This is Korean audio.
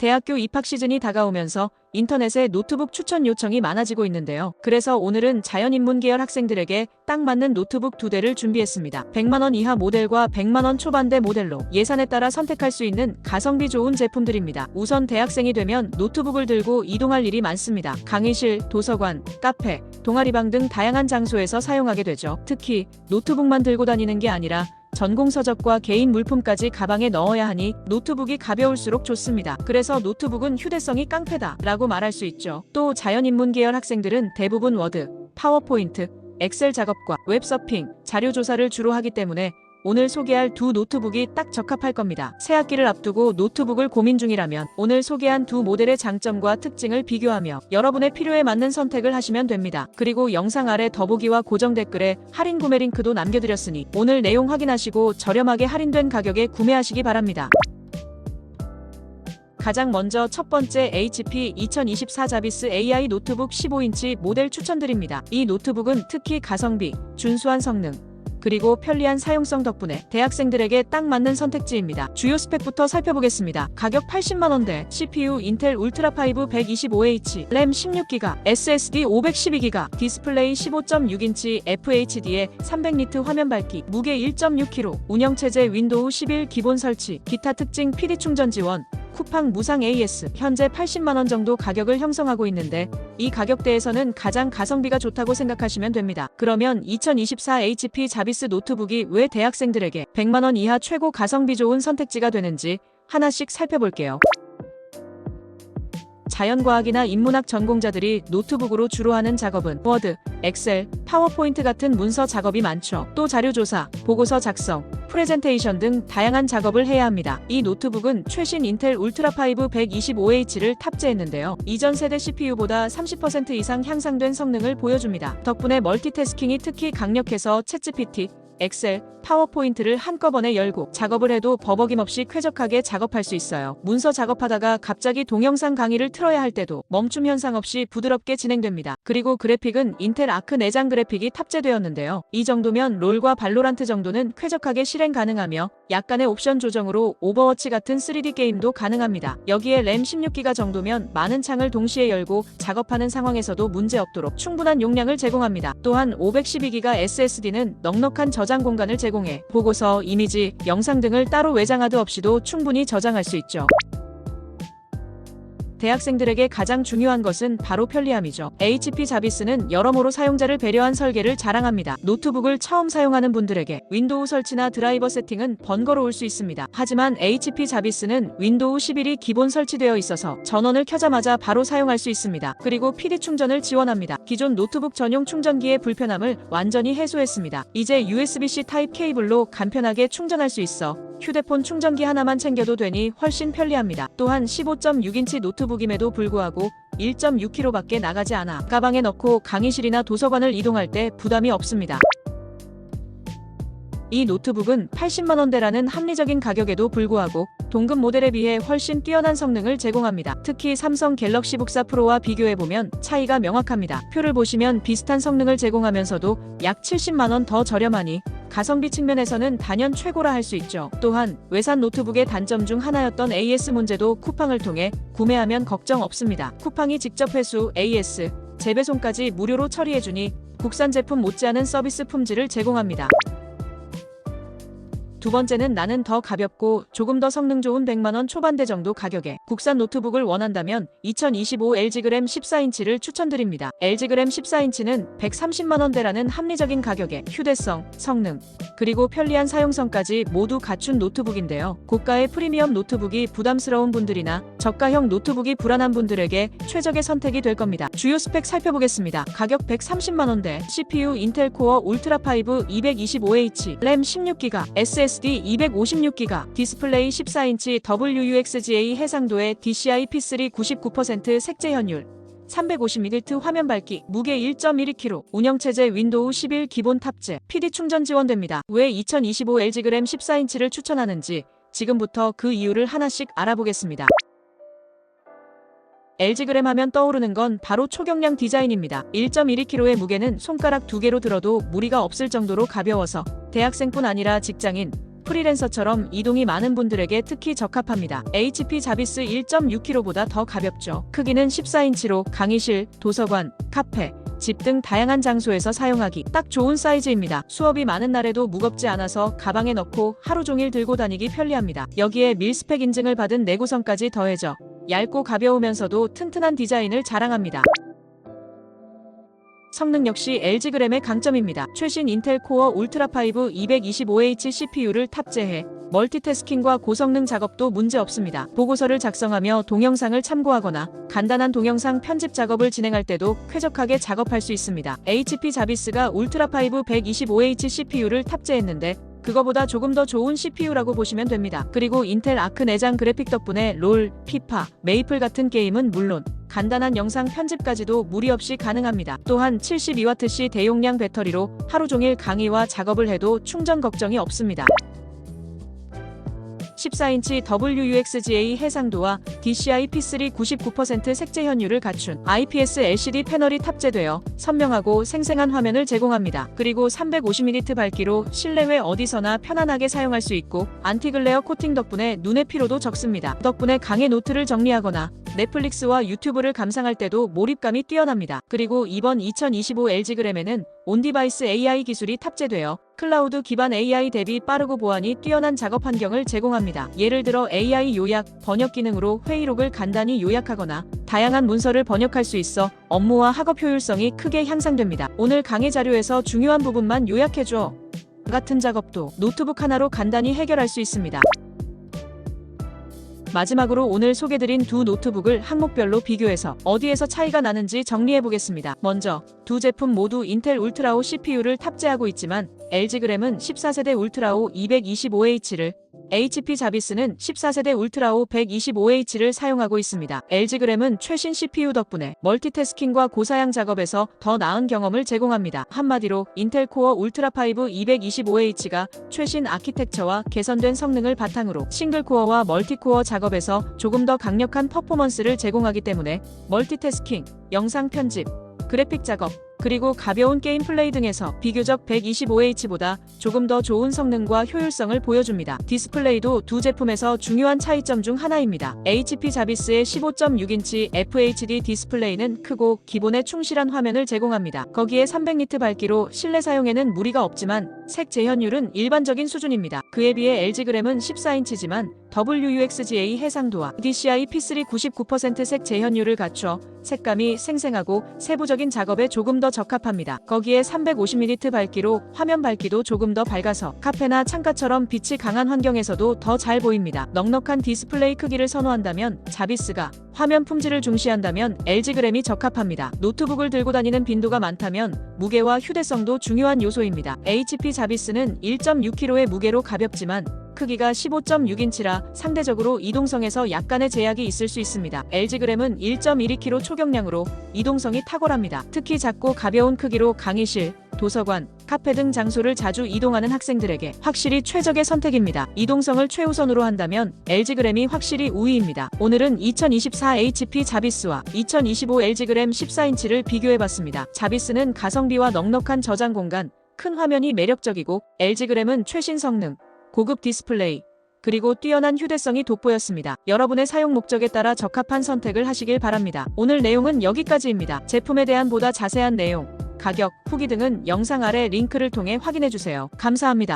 대학교 입학 시즌이 다가오면서 인터넷에 노트북 추천 요청이 많아지고 있는데요. 그래서 오늘은 자연인문 계열 학생들에게 딱 맞는 노트북 두 대를 준비했습니다. 100만원 이하 모델과 100만원 초반대 모델로 예산에 따라 선택할 수 있는 가성비 좋은 제품들입니다. 우선 대학생이 되면 노트북을 들고 이동할 일이 많습니다. 강의실, 도서관, 카페, 동아리방 등 다양한 장소에서 사용하게 되죠. 특히 노트북만 들고 다니는 게 아니라 전공 서적과 개인 물품까지 가방에 넣어야 하니 노트북이 가벼울수록 좋습니다. 그래서 노트북은 휴대성이 깡패다 라고 말할 수 있죠. 또 자연인문 계열 학생들은 대부분 워드, 파워포인트, 엑셀 작업과 웹서핑, 자료 조사를 주로 하기 때문에 오늘 소개할 두 노트북이 딱 적합할 겁니다. 새 학기를 앞두고 노트북을 고민 중이라면 오늘 소개한 두 모델의 장점과 특징을 비교하며 여러분의 필요에 맞는 선택을 하시면 됩니다. 그리고 영상 아래 더보기와 고정 댓글에 할인 구매 링크도 남겨드렸으니 오늘 내용 확인하시고 저렴하게 할인된 가격에 구매하시기 바랍니다. 가장 먼저 첫 번째 HP 2024 자비스 AI 노트북 15인치 모델 추천드립니다. 이 노트북은 특히 가성비, 준수한 성능, 그리고 편리한 사용성 덕분에 대학생들에게 딱 맞는 선택지입니다. 주요 스펙부터 살펴보겠습니다. 가격 80만원대, CPU 인텔 울트라 5 125H, 램 16기가, SSD 512기가, 디스플레이 15.6인치 FHD에 300니트 화면 밝기, 무게 1.6kg, 운영체제 윈도우 11 기본 설치, 기타 특징 PD 충전 지원, 쿠팡 무상 AS 현재 80만원 정도 가격을 형성하고 있는데 이 가격대에서는 가장 가성비가 좋다고 생각하시면 됩니다. 그러면 2024 HP 자비스 노트북이 왜 대학생들에게 100만원 이하 최고 가성비 좋은 선택지가 되는지 하나씩 살펴볼게요. 자연과학이나 인문학 전공자들이 노트북으로 주로 하는 작업은 워드, 엑셀, 파워포인트 같은 문서 작업이 많죠. 또 자료조사, 보고서 작성, 프레젠테이션 등 다양한 작업을 해야 합니다. 이 노트북은 최신 인텔 울트라 5 125H를 탑재했는데요. 이전 세대 CPU보다 30% 이상 향상된 성능을 보여줍니다. 덕분에 멀티태스킹이 특히 강력해서 챗GPT, 엑셀, 파워포인트를 한꺼번에 열고 작업을 해도 버벅임 없이 쾌적하게 작업할 수 있어요. 문서 작업하다가 갑자기 동영상 강의를 틀어야 할 때도 멈춤 현상 없이 부드럽게 진행됩니다. 그리고 그래픽은 인텔 아크 내장 그래픽이 탑재되었는데요. 이 정도면 롤과 발로란트 정도는 쾌적하게 실행 가능하며 약간의 옵션 조정으로 오버워치 같은 3D 게임도 가능합니다. 여기에 램 16기가 정도면 많은 창을 동시에 열고 작업하는 상황에서도 문제 없도록 충분한 용량을 제공합니다. 또한 512기가 SSD는 넉넉한 저장 공간을 제공해 보고서, 이미지, 영상 등을 따로 외장하드 없이도 충분히 저장할 수 있죠. 대학생들에게 가장 중요한 것은 바로 편리함이죠. HP 자비스는 여러모로 사용자를 배려한 설계를 자랑합니다. 노트북을 처음 사용하는 분들에게 윈도우 설치나 드라이버 세팅은 번거로울 수 있습니다. 하지만 HP 자비스는 윈도우 11이 기본 설치되어 있어서 전원을 켜자마자 바로 사용할 수 있습니다. 그리고 PD 충전을 지원합니다. 기존 노트북 전용 충전기의 불편함을 완전히 해소했습니다. 이제 USB-C 타입 케이블로 간편하게 충전할 수 있어 휴대폰 충전기 하나만 챙겨도 되니 훨씬 편리합니다. 또한 15.6인치 노트북임에도 불구하고 1.6kg밖에 나가지 않아 가방에 넣고 강의실이나 도서관을 이동할 때 부담이 없습니다. 이 노트북은 80만원대라는 합리적인 가격에도 불구하고 동급 모델에 비해 훨씬 뛰어난 성능을 제공합니다. 특히 삼성 갤럭시 북 4 프로와 비교해보면 차이가 명확합니다. 표를 보시면 비슷한 성능을 제공하면서도 약 70만원 더 저렴하니 가성비 측면에서는 단연 최고라 할 수 있죠. 또한 외산 노트북의 단점 중 하나였던 AS 문제도 쿠팡을 통해 구매하면 걱정 없습니다. 쿠팡이 직접 회수, AS, 재배송까지 무료로 처리해주니 국산 제품 못지않은 서비스 품질을 제공합니다. 두 번째는 나는 더 가볍고 조금 더 성능 좋은 100만원 초반대 정도 가격에 국산 노트북을 원한다면 2025 LG 그램 14인치를 추천드립니다. LG 그램 14인치는 130만원대라는 합리적인 가격에 휴대성, 성능, 그리고 편리한 사용성까지 모두 갖춘 노트북인데요. 고가의 프리미엄 노트북이 부담스러운 분들이나 저가형 노트북이 불안한 분들에게 최적의 선택이 될 겁니다. 주요 스펙 살펴보겠습니다. 가격 130만원대, CPU 인텔 코어 울트라 5 225H, 램 16기가, SSD 256기가, 디스플레이 14인치 WUXGA 해상도의 DCI P3 99% 색재 현율, 350mHz 화면 밝기, 무게 1.12kg, 운영체제 윈도우 11 기본 탑재, PD 충전 지원됩니다. 왜 2025 LG 그램 14인치를 추천하는지 지금부터 그 이유를 하나씩 알아보겠습니다. LG 그램 하면 떠오르는 건 바로 초경량 디자인입니다. 1.12kg의 무게는 손가락 두 개로 들어도 무리가 없을 정도로 가벼워서 대학생뿐 아니라 직장인, 프리랜서처럼 이동이 많은 분들에게 특히 적합합니다. HP 자비스 1.6kg보다 더 가볍죠. 크기는 14인치로 강의실, 도서관, 카페, 집 등 다양한 장소에서 사용하기 딱 좋은 사이즈입니다. 수업이 많은 날에도 무겁지 않아서 가방에 넣고 하루 종일 들고 다니기 편리합니다. 여기에 밀스펙 인증을 받은 내구성까지 더해져 얇고 가벼우면서도 튼튼한 디자인을 자랑합니다. 성능 역시 LG 그램의 강점입니다. 최신 인텔 코어 울트라 5 225H CPU를 탑재해 멀티태스킹과 고성능 작업도 문제 없습니다. 보고서를 작성하며 동영상을 참고하거나 간단한 동영상 편집 작업을 진행할 때도 쾌적하게 작업할 수 있습니다. HP 자비스가 울트라 5 125H CPU를 탑재했는데 그거보다 조금 더 좋은 CPU라고 보시면 됩니다. 그리고 인텔 아크 내장 그래픽 덕분에 롤, 피파, 메이플 같은 게임은 물론 간단한 영상 편집까지도 무리 없이 가능합니다. 또한 72Wc 대용량 배터리로 하루 종일 강의와 작업을 해도 충전 걱정이 없습니다. 14인치 WUXGA 해상도와 DCI P3 99% 색재 현율을 갖춘 IPS LCD 패널이 탑재되어 선명하고 생생한 화면을 제공합니다. 그리고 350mm 밝기로 실내외 어디서나 편안하게 사용할 수 있고 안티글레어 코팅 덕분에 눈의 피로도 적습니다. 덕분에 강의 노트를 정리하거나 넷플릭스와 유튜브를 감상할 때도 몰입감이 뛰어납니다. 그리고 이번 2025 LG 그램에는 온디바이스 AI 기술이 탑재되어 클라우드 기반 AI 대비 빠르고 보안이 뛰어난 작업 환경을 제공합니다. 예를 들어 AI 요약, 번역 기능으로 회의록을 간단히 요약하거나 다양한 문서를 번역할 수 있어 업무와 학업 효율성이 크게 향상됩니다. 오늘 강의 자료에서 중요한 부분만 요약해줘. 같은 작업도 노트북 하나로 간단히 해결할 수 있습니다. 마지막으로 오늘 소개드린 두 노트북을 항목별로 비교해서 어디에서 차이가 나는지 정리해 보겠습니다. 먼저 두 제품 모두 인텔 울트라오 CPU를 탑재하고 있지만 LG 그램은 14세대 울트라오 225H를 HP 자비스는 14세대 울트라오 125H를 사용하고 있습니다. LG 그램은 최신 CPU 덕분에 멀티태스킹과 고사양 작업에서 더 나은 경험을 제공합니다. 한마디로 인텔 코어 울트라 5 225H가 최신 아키텍처와 개선된 성능을 바탕으로 싱글 코어와 멀티 코어 작업에서 조금 더 강력한 퍼포먼스를 제공하기 때문에 멀티태스킹, 영상 편집, 그래픽 작업, 그리고 가벼운 게임 플레이 등에서 비교적 125H보다 조금 더 좋은 성능과 효율성을 보여줍니다. 디스플레이도 두 제품에서 중요한 차이점 중 하나입니다. HP 자비스의 15.6인치 FHD 디스플레이는 크고 기본에 충실한 화면을 제공합니다. 거기에 300니트 밝기로 실내 사용에는 무리가 없지만 색 재현율은 일반적인 수준입니다. 그에 비해 LG 그램은 14인치지만 WUXGA 해상도와 DCI P3 99%색 재현율을 갖춰 색감이 생생하고 세부적인 작업에 조금 더 적합합니다. 거기에 350mm 밝기로 화면 밝기도 조금 더 밝아서 카페나 창가처럼 빛이 강한 환경에서도 더 잘 보입니다. 넉넉한 디스플레이 크기를 선호한다면 자비스가 화면 품질을 중시한다면 LG 그램이 적합합니다. 노트북을 들고 다니는 빈도가 많다면 무게와 휴대성도 중요한 요소입니다. HP 자비스는 1.6kg의 무게로 가볍지만 크기가 15.6인치라 상대적으로 이동성에서 약간의 제약이 있을 수 있습니다. LG 그램은 1.12kg 초경량으로 이동성이 탁월합니다. 특히 작고 가벼운 크기로 강의실, 도서관, 카페 등 장소를 자주 이동하는 학생들에게 확실히 최적의 선택입니다. 이동성을 최우선으로 한다면 LG 그램이 확실히 우위입니다. 오늘은 2024 HP 자비스와 2025 LG 그램 14인치를 비교해봤습니다. 자비스는 가성비와 넉넉한 저장 공간, 큰 화면이 매력적이고 LG 그램은 최신 성능, 고급 디스플레이, 그리고 뛰어난 휴대성이 돋보였습니다. 여러분의 사용 목적에 따라 적합한 선택을 하시길 바랍니다. 오늘 내용은 여기까지입니다. 제품에 대한 보다 자세한 내용, 가격, 후기 등은 영상 아래 링크를 통해 확인해주세요. 감사합니다.